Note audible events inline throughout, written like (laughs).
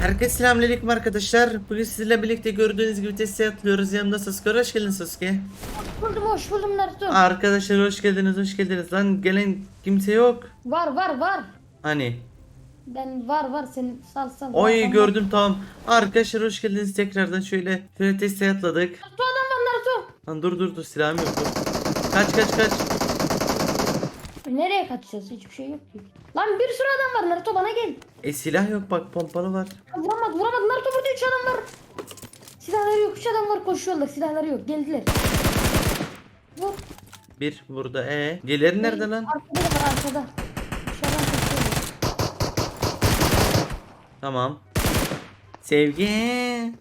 Herkese selamünaleyküm arkadaşlar. Bugün sizinle birlikte gördüğünüz gibi testi atlıyoruz. Yanımda Sasuke. Hoş geldin Sasuke. Buldum hoş buldum Naruto. Arkadaşlar hoş geldiniz, hoş geldiniz. Lan gelen kimse yok. Var var var. Hani? Ben var var sen sal sal. Oy gördüm tamam. Arkadaşlar hoş geldiniz tekrardan şöyle testi atladık. Naruto adam var Naruto. Lan dur dur dur silahım yok dur. Kaç kaç kaç. Nereye kaçacağız? Hiçbir şey yok ki. Lan bir sürü adam var Naruto bana gel. E silah yok bak pompalı var. Ha, Vuramadı vuramadı Naruto burada üç adam var. Silahları yok üç adam var koşuyorlar silahları yok geldiler. Vur. Bir burada e. Diğerleri nerede lan? Arkada da var arkada. Dışarıdan koşuyorlar. Tamam. Sevgi.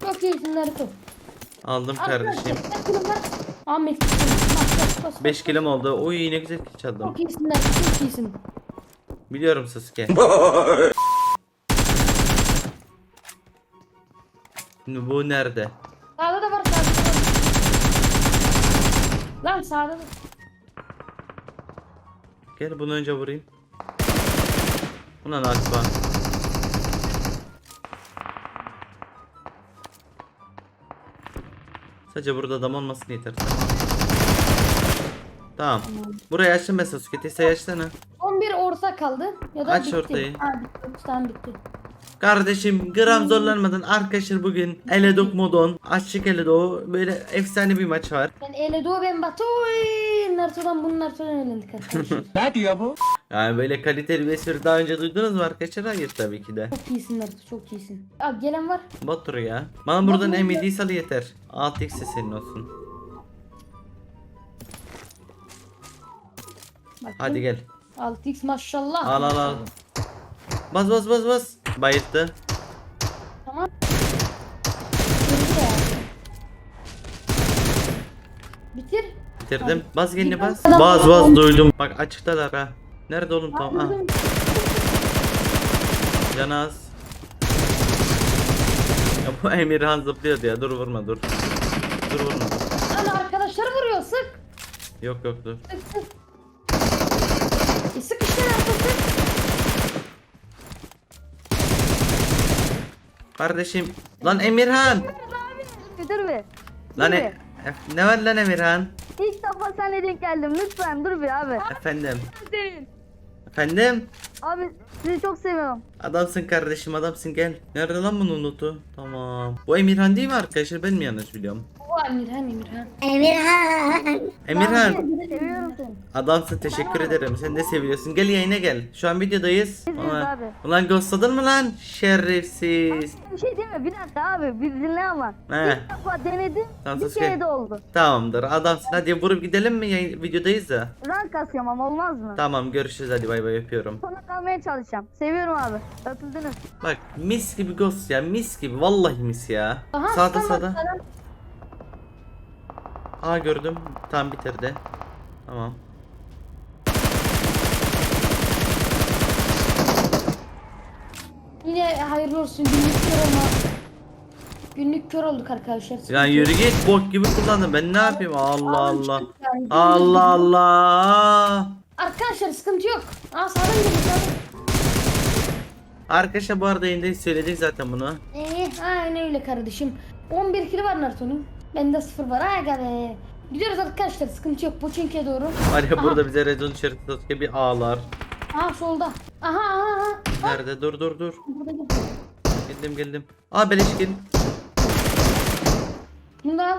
Çok iyisin Naruto. Aldım kardeşim. Arkadaşlar, var. Ahmet. Bas bas bas. 5 kilim oldu. Oy ne güzel çaldım. Çok iyisin Naruto çok iyisin. Biliyorum Sasuke. Şimdi bu nerede? Sağda da var sağda da var. Lan sağda da. Gel bunu önce vurayım. Ulan Alfa. Sadece burada adam olmasın yeter. Tamam. Burayı açtım ben Sasuke. Tesayı açsana. Son bir orta kaldı. Ya da Aç bitti. ortayı. Ha bitti. Tamam bitti. Kardeşim gram zorlanmadan arkadaşlar bugün Eledok modon açık Eledok böyle efsane bir maç var. Ben Eledo ben Batu. Naruto'dan bunu Naruto'dan eğlendik arkadaşlar. (laughs) Yani böyle kaliteli bir espri daha önce duydunuz mu arkadaşlar? Hayır tabii ki de. çok iyisin Naruto çok iyisin. Abi gelen var. Batur ya. Bana buradan M7'yi sal yeter. 6x senin olsun. Bak, Hadi gel. 6x maşallah. Al al al. Bas bas bas bas. Bayıttı. Tamam. Bitir. Bitirdim. Bas gelini bas. Bas bas duydum. Bak açıktalar ha. Nerede oğlum tamam. Ah. Vurdum. Canaz. Ya bu Emirhan zıplıyordu ya. Dur vurma dur. Dur vurma. Lan arkadaşlar vuruyor sık. Yok yok dur. Sık sık. E, sık işte Naruto Kardeşim. Lan Emirhan. Dur bir. Lan e- e- ne var lan Emirhan? İlk defa seninle denk geldim. Lütfen dur bir abi. Efendim. Efendim. Abi sizi çok seviyorum. Adamsın kardeşim adamsın gel. Nerede lan bunun notu? Tamam. Bu Emirhan değil mi arkadaşlar? Ben mi yanlış biliyorum? O Emirhan Emirhan. Emirhan. Seviyorum seni. Adamsın teşekkür ederim. Sen de seviyorsun. Gel yayına gel. Şu an videodayız. Biz Ulan, abi. ulan ghostladın mı lan? Şerefsiz. Bir şey değil mi? Bir dakika abi. Bir dinle ama. He. İlk defa denedim. Tamam, bir sus kere gel. de oldu. Tamamdır adamsın. Hadi vurup gidelim mi? Yayın, videodayız da. Rank kasıyorum ama olmaz mı? Tamam görüşürüz hadi bay bay öpüyorum. Sonra kalmaya çalışacağım. Seviyorum abi. Öpüldünüz. Bak mis gibi ghost ya mis gibi vallahi mis ya. Aha, sağda tamam, sağda. tamam. Aa gördüm. Tam bitirdi. Tamam. Yine hayırlı olsun günlük kör olma. Günlük kör olduk arkadaşlar. Ya yürü git bok gibi kullandım. Ben ne yapayım? Allah Allah. Yani Allah Allah. Arkadaşlar sıkıntı yok. Aa sağdan sağdan. Arkadaşlar bu arada yayında söyledik zaten bunu. Eee aynen öyle kardeşim. 11 kilo var Naruto'nun. Bende 0 var. Aga be. Gidiyoruz arkadaşlar sıkıntı yok. Poçinki'ye doğru. Var ya Aha. burada bize rezon şeridi Sasuke bir ağlar. Aha solda. Aha aha aha. Nerede? Dur dur dur. Burada gel. Geldim geldim. Aa beleş gel. Bunu da al.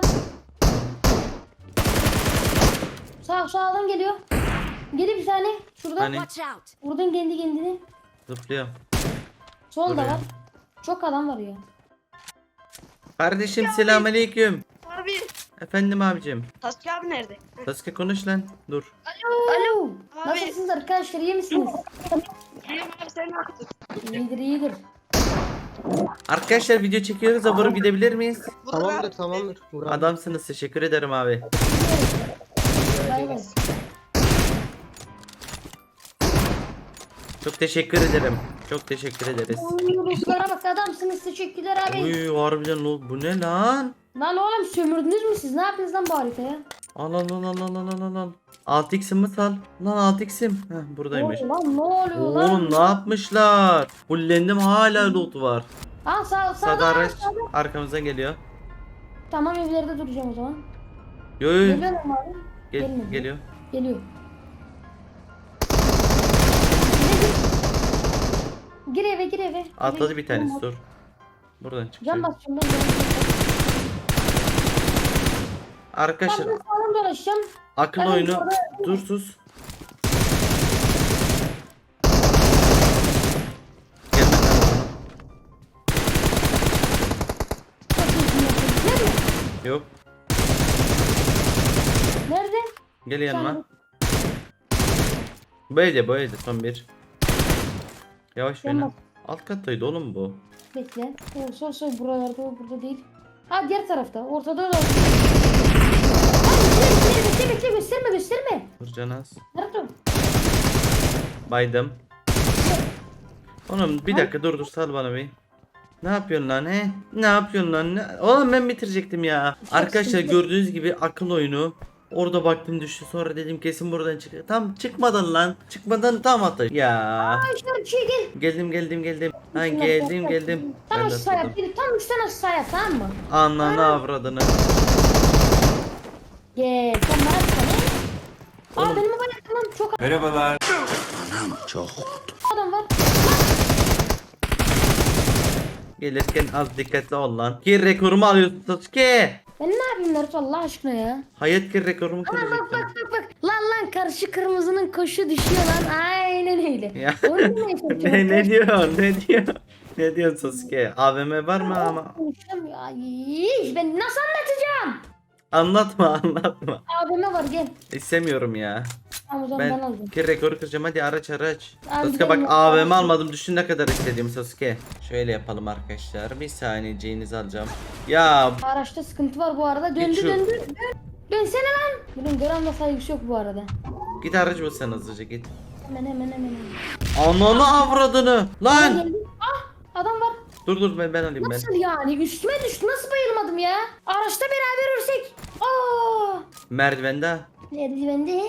Sağ sağdan geliyor. Geliyor bir tane. Şuradan. Hani? Buradan kendi kendine. Zıplıyor. Solda Buraya. var. Çok adam var ya. Kardeşim selamünaleyküm. Efendim abicim. Sasuke abi nerede? Sasuke konuş lan. Dur. Alo. Abi. Nasılsınız arkadaşlar? İyi misiniz? İyiyim abi sen nasılsın? İyidir iyidir. Arkadaşlar video çekiyoruz da vurup gidebilir miyiz? Burada Tamamdır tamamdır. Murat. Adamsınız teşekkür ederim abi. Bay bay. Çok teşekkür ederim. Çok teşekkür ederiz. Oy, Ruslara bak adamsınız teşekkürler abi. Uy harbiden lo- bu ne lan? Lan oğlum sömürdünüz mü siz? Ne yaptınız lan bu haritaya? Al al al al al al al al. 6x'imi sal. Lan 6x'im. Heh buradaymış. Lan ne oluyor lan? Oğlum ne yapmışlar? Fullendim hala loot var. Aa sağ araç sağda. arkamızdan geliyor. Tamam evlerde duracağım o zaman. Yo yo. Geliyor mu abi? Gel, Gelmedi. geliyor. Geliyor. Gir eve gir eve. Atladı bir tanesi dur. Buradan bas- Can basacağım ben. Arkadaşlar Ben dolaşacağım. akıl Ben oyunu orada- dur sus. Çok? Yok. Nerede? Gel yanıma. Can- Böyle böyle son bir. Yavaş Can beni. Alt kattaydı oğlum bu. Bekle. O sol sol buralarda o burada değil. Ha diğer tarafta. Ortada da. Abi, bekle, bekle, gösterme gösterme. Dur Canaz. Nerede? Baydım. Oğlum bir dakika dur dur sal bana bir. Ne yapıyorsun lan he? Ne yapıyorsun lan? Ne? Oğlum ben bitirecektim ya. Arkadaşlar gördüğünüz gibi akıl oyunu. Orada baktım düştü sonra dedim kesin buradan çıkıyor. Tam çıkmadan lan. Çıkmadan tam attı. Ya. Ay şey. Geldim geldim geldim. Ha geldim bak, geldim. Tam Ben de aşağıya. atladım. Bir, tam üstten aşağıya tamam mı? Ananı avradını. Gel. Sen bana atsana. Aa benim bayakım lan çok Merhabalar. adam var. Gelirken az dikkatli ol lan. Ki rekorumu alıyorsun Sasuke. Ben ne yapayım Naruto Allah aşkına ya? Hayat ki rekorumu Bak bak kıracaktım. bak bak bak. Lan lan karşı kırmızının koşu düşüyor lan. Aynen öyle. Ya. Onu çalışıyorum. (laughs) ne ne diyor ne diyor? Ne diyorsun Sasuke? AVM var mı ama? Konuşamıyor. Ay, ben nasıl anlatacağım? Anlatma (laughs) anlatma. Abime var gel. İstemiyorum ya. Tamam o zaman ben, Ben alacağım. ki rekoru kıracağım hadi araç araç. Abi Sasuke bak AVM almadım düşün ne kadar istediğim Sasuke. Şöyle yapalım arkadaşlar. Bir saniyeceğinizi alacağım. Ya Araçta sıkıntı var bu arada. Döndü şu- döndü. Dön. Dönsene lan. Bunun gramla saygısı yok bu arada. git aracı bul sen hızlıca git. Hemen hemen hemen. hemen. Ananı avradını. Lan. Ah adam var. Dur dur ben, ben alayım ben. Nasıl yani? Üstüme düştü. Nasıl bayılmadım ya? Araçta beraber ölsek. Aa! Merdivende. Merdivende.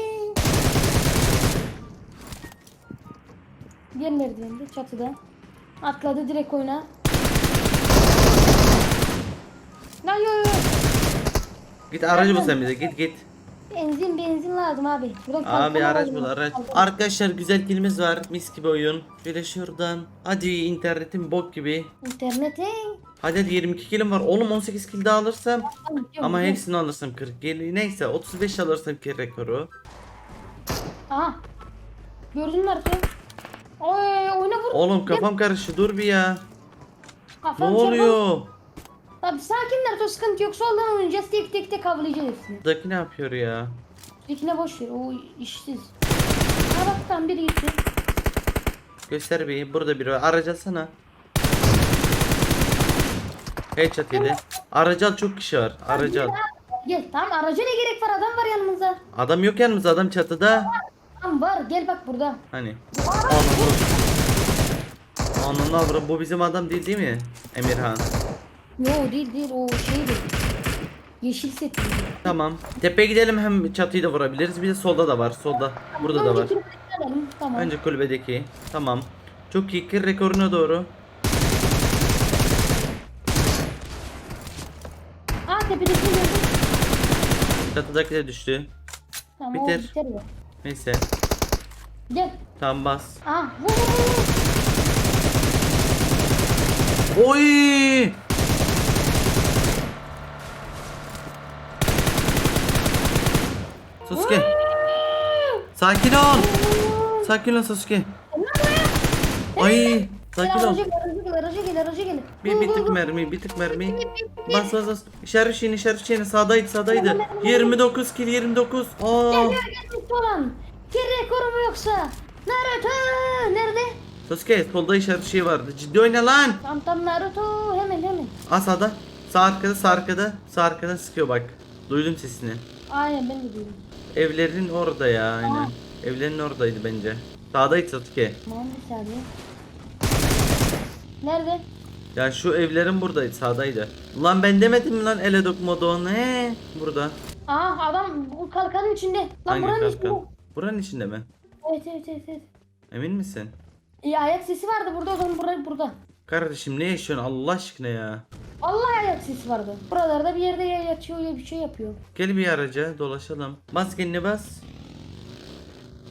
Diğer merdivende çatıda. Atladı direkt oyuna. Lan yo yo. Git aracı bul sen bize git git. Benzin benzin lazım abi. Buradan Abi araç bul araç. Arkadaşlar güzel kilimiz var. Mis gibi oyun. Şöyle şuradan. Hadi internetin bok gibi. İnternete. Hadi hadi 22 kilim var. Oğlum 18 kill daha alırsam. Ama hepsini alırsam 40 kill. Neyse 35 alırsam kill rekoru. Aha. Gördün mü artık? Oy oyna vur. Oğlum kafam karıştı dur bir ya. Ne Kafam çarpar. oluyor? Abi sakinler o sıkıntı yok. Soldan oynayacağız. Tek tek tek avlayacağız hepsini. Buradaki ne yapıyor ya? Tekine boş ver. O işsiz. Ha bak tam biri gitti. Göster bir. Burada biri var. Aracı alsana. Headshot yedi. Aracı al çok kişi var. Aracı al. Gel tamam araca ne gerek var adam var yanımızda. Adam yok yanımızda adam çatıda. Tamam var gel bak burada. Hani. Anladım avra bu bizim adam değil değil mi? Emirhan. Yo değil değil o şeydi. Yeşil set. Tamam. Tepeye gidelim hem çatıyı da vurabiliriz. Bir de solda da var. Solda. Burada da var. Önceki kulübeden alalım, Tamam. Önce kulübedeki. Tamam. Çok iyi. Kır rekoruna doğru. Aa tepedekini gördüm. Çatıdaki de düştü. Tamam Bitir. o biter ya. Neyse. Gel. Tamam bas. Aa vur vur vur. Oy! Sasuke. Sakin ol. Sakin ol Sasuke. Ay, sakin ol. araca gel araca gel araca gel araca gel. Bir, Vur, bir vur, tık vur. mermi, bir tık mermi. Bas bas bas. İşaret şeyini, işaret şeyini. Sağdaydı, sağdaydı. 29 kill, 29. Aa. Gel gel gel falan. Gel rekoru mu yoksa? Naruto nerede? Sasuke, solda işaret şeyi vardı. Ciddi oyna lan. Tam tam Naruto hemen hemen. Aa sağda. Sağ arkada, sağ arkada. Sağ arkada sıkıyor bak. Duydum sesini. Aynen ben de duydum. Evlerin orada ya aynen. Evlerin oradaydı bence. Sağdaydı Sasuke. Tamam bir saniye. Nerede? Ya şu evlerin buradaydı sağdaydı. Ulan ben demedim mi lan Eledok modu ne? Burada. Aa adam bu kalkanın içinde. Lan Hangi buranın içinde. kalkan? Buranın içinde mi? Evet evet evet. evet. Emin misin? İyi ayak sesi vardı burada o zaman burada. burada. Kardeşim ne yaşıyorsun Allah aşkına ya? Allah ayak sesi vardı. Buralarda bir yerde ya yatıyor ya bir şey yapıyor. Gel bir araca dolaşalım. Bas kendine bas.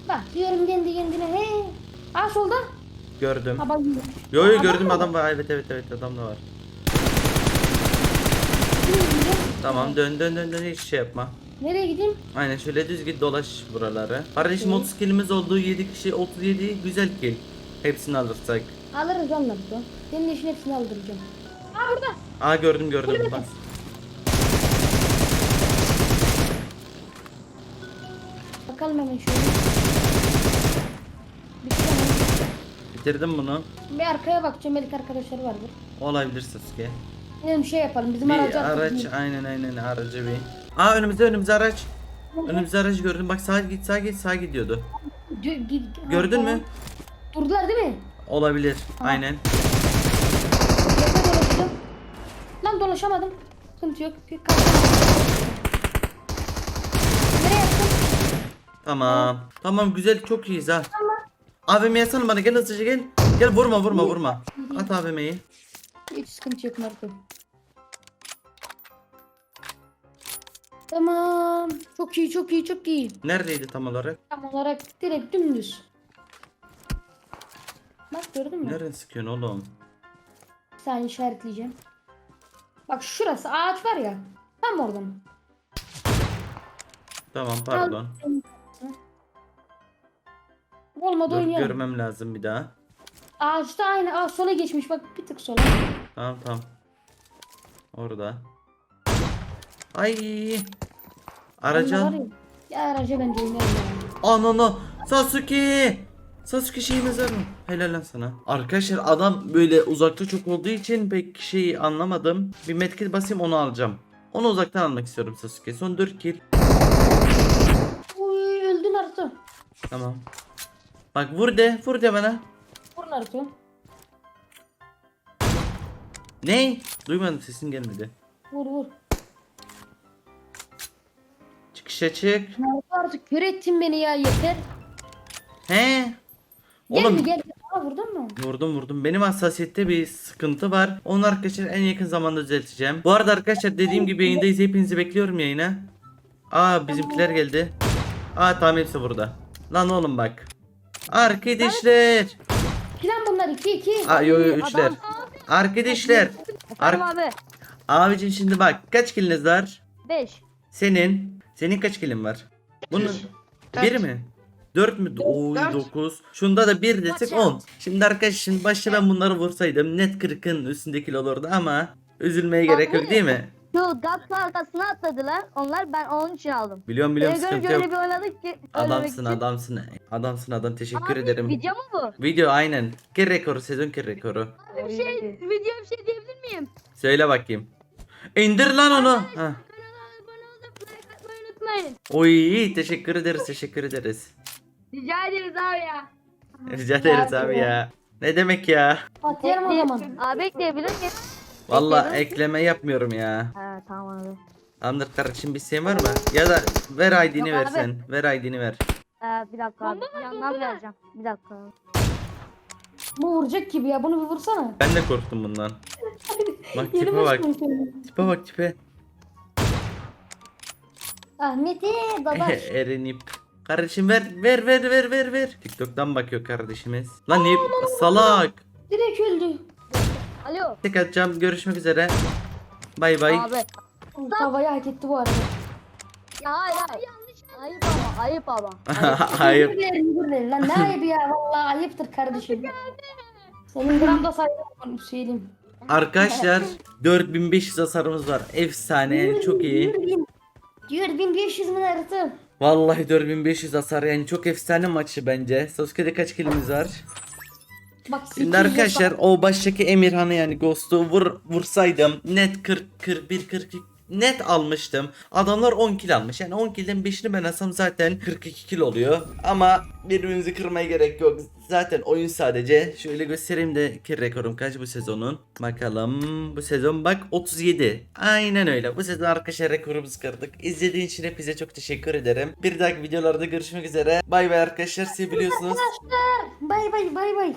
Bak diyorum kendi kendine he. Aa solda. Gördüm. Ha bak. Yo yo Adam gördüm mı? adam var. Evet evet evet adam da var. Tamam dön dön dön dön hiç şey yapma. Nereye gideyim? Aynen şöyle düz git dolaş buraları. Kardeşim Hı. 30 kilimiz olduğu 7 kişi 37 güzel kill. Hepsini alırsak. Alırız onları da. Senin işin hepsini aldıracağım. Aa burada. Aa gördüm gördüm Kulübe bak. Bakalım hemen şöyle. Bitirdim bunu. Bir arkaya bakacağım belki arkadaşları vardır. Olabilir Sasuke. Gidelim şey yapalım bizim Bir aracı araç aynen aynen aracı bir. Aa önümüzde önümüzde araç. Önümüzde aracı gördüm. Bak sağa git sağa git sağa gidiyordu. Gördün mü? Durdular değil mi? Olabilir. Aynen. Yerde dolaştım. Lan dolaşamadım. Sıkıntı yok. Nereye attın? Tamam. Tamam güzel çok iyiyiz ha. AVM yasana bana gel hızlıca gel. Gel vurma vurma vurma. At AVM'yi. Hiç sıkıntı yok Naruto. Tamam. Çok iyi çok iyi çok iyi. Neredeydi tam olarak? Tam olarak direkt dümdüz. Bak gördün mü? Nereden sıkıyorsun oğlum? Bir saniye işaretleyeceğim. Bak şurası ağaç var ya. Tam oradan. Tamam pardon. Olmadı Dur oynayalım. görmem lazım bir daha. Ağaçta aynı. Aa sola geçmiş bak bir tık sola. Tamam tamam. Orada. Ay. Var Ya, araca bence oynayalım yani. Anana. Sasuke. Sasuke şeyimiz var mı? Helal lan sana. Arkadaşlar adam böyle uzakta çok olduğu için pek şeyi anlamadım. Bir medkit basayım onu alacağım. Onu uzaktan almak istiyorum Sasuke. Son 4 kill. Uy öldü Naruto. Tamam. Bak vur de. Vur de bana. Vur Naruto. Ne? Duymadım sesin gelmedi. Vur vur. Çıkışa çık. Naruto artık kör ettin beni ya yeter. He? Gel Oğlum gel. Aa vurdun mu? Vurdum vurdum. Benim hassasiyette bir sıkıntı var. Onu arkadaşlar en yakın zamanda düzelteceğim. Bu arada arkadaşlar dediğim gibi yayındayız. Hepinizi bekliyorum yayına. Aa bizimkiler geldi. Aa tamam hepsi burada. Lan oğlum bak. Arkadaşlar. Plan bunlar 2 2. Aa yo yo üçler. Adam- Arkadaşlar. Ar abi. Abicim şimdi bak kaç kiliniz var? 5. Senin. Senin kaç kilin var? Bunun Kaç? bir mi? 4 mü? Oy Dört. 9. Şunda da 1 desek 10. Şimdi arkadaşlar şimdi başta ben bunları vursaydım net 40'ın üstündeki olurdu ama üzülmeye gerek yok değil mi? Şu gaz arkasına atladılar. Onlar ben onun için aldım. Biliyorum biliyorum Beni sıkıntı görünce yok. öyle bir oynadık ki. Adamsın ölmemek için. adamsın. Adamsın adam teşekkür Abi, ederim. Video mu bu? Video aynen. Kir rekoru sezon kir rekoru. Abi bir şey, video bir şey diyebilir miyim? Söyle bakayım. İndir lan onu. Ha. Kanala abone olup like atmayı unutmayın. Oy teşekkür ederiz teşekkür ederiz. Rica ederiz abi ya. Rica ederiz abi ya. Ne demek ya? Atlayalım o zaman. Abi ekleyebilir miyim? Valla ekleme yapmıyorum ya. Ha tamam abi. Tamamdır kardeşim bir isteğin var mı? Ya da ver ID'ni ver abi. sen. Ver ID'ni ver. Ee, bir dakika abi. Yandan vereceğim. Bir dakika. Bu vuracak gibi ya bunu bir vursana. Ben de korktum bundan. Bak tipe bak. oyun. Tipe bak tipe. Ahmet'e dadaş. (laughs) Erenip. Kardeşim ver ver ver ver ver ver. TikTok'tan bakıyor kardeşimiz. Lan ne salak. Direkt öldü. Alo. Tek atacağım görüşmek üzere. Bay bay. Abi. Bu Tavayı hak etti bu arada. Ya hayır hayır. Ayıp ama ayıp ama. (laughs) Ayıp. Dilerim. Lan ne (laughs) ayıbı ya vallahi ayıptır kardeşim. Senin gramda saygı söyleyeyim. Arkadaşlar 4500 hasarımız var. Efsane çok iyi. 4500 mi Naruto? Vallahi 4500 hasar yani çok efsane maçı bence. Sasuke'de kaç kilimiz var? Bak Şimdi 800 arkadaşlar o baştaki Emirhan'ı yani Ghost'u vur, vursaydım net 40 41 42 net almıştım. Adamlar 10 kill almış. Yani 10 kill'den 5'ini ben alsam zaten 42 kill oluyor. Ama birbirimizi kırmaya gerek yok. Zaten oyun sadece. Şöyle göstereyim de ki rekorum kaç bu sezonun. Bakalım bu sezon bak 37. Aynen öyle. Bu sezon arkadaşlar rekorumuzu kırdık. İzlediğin için hepinize çok teşekkür ederim. Bir dahaki videolarda görüşmek üzere. Bay bay arkadaşlar. Sizi biliyorsunuz. Bay bay bay bay.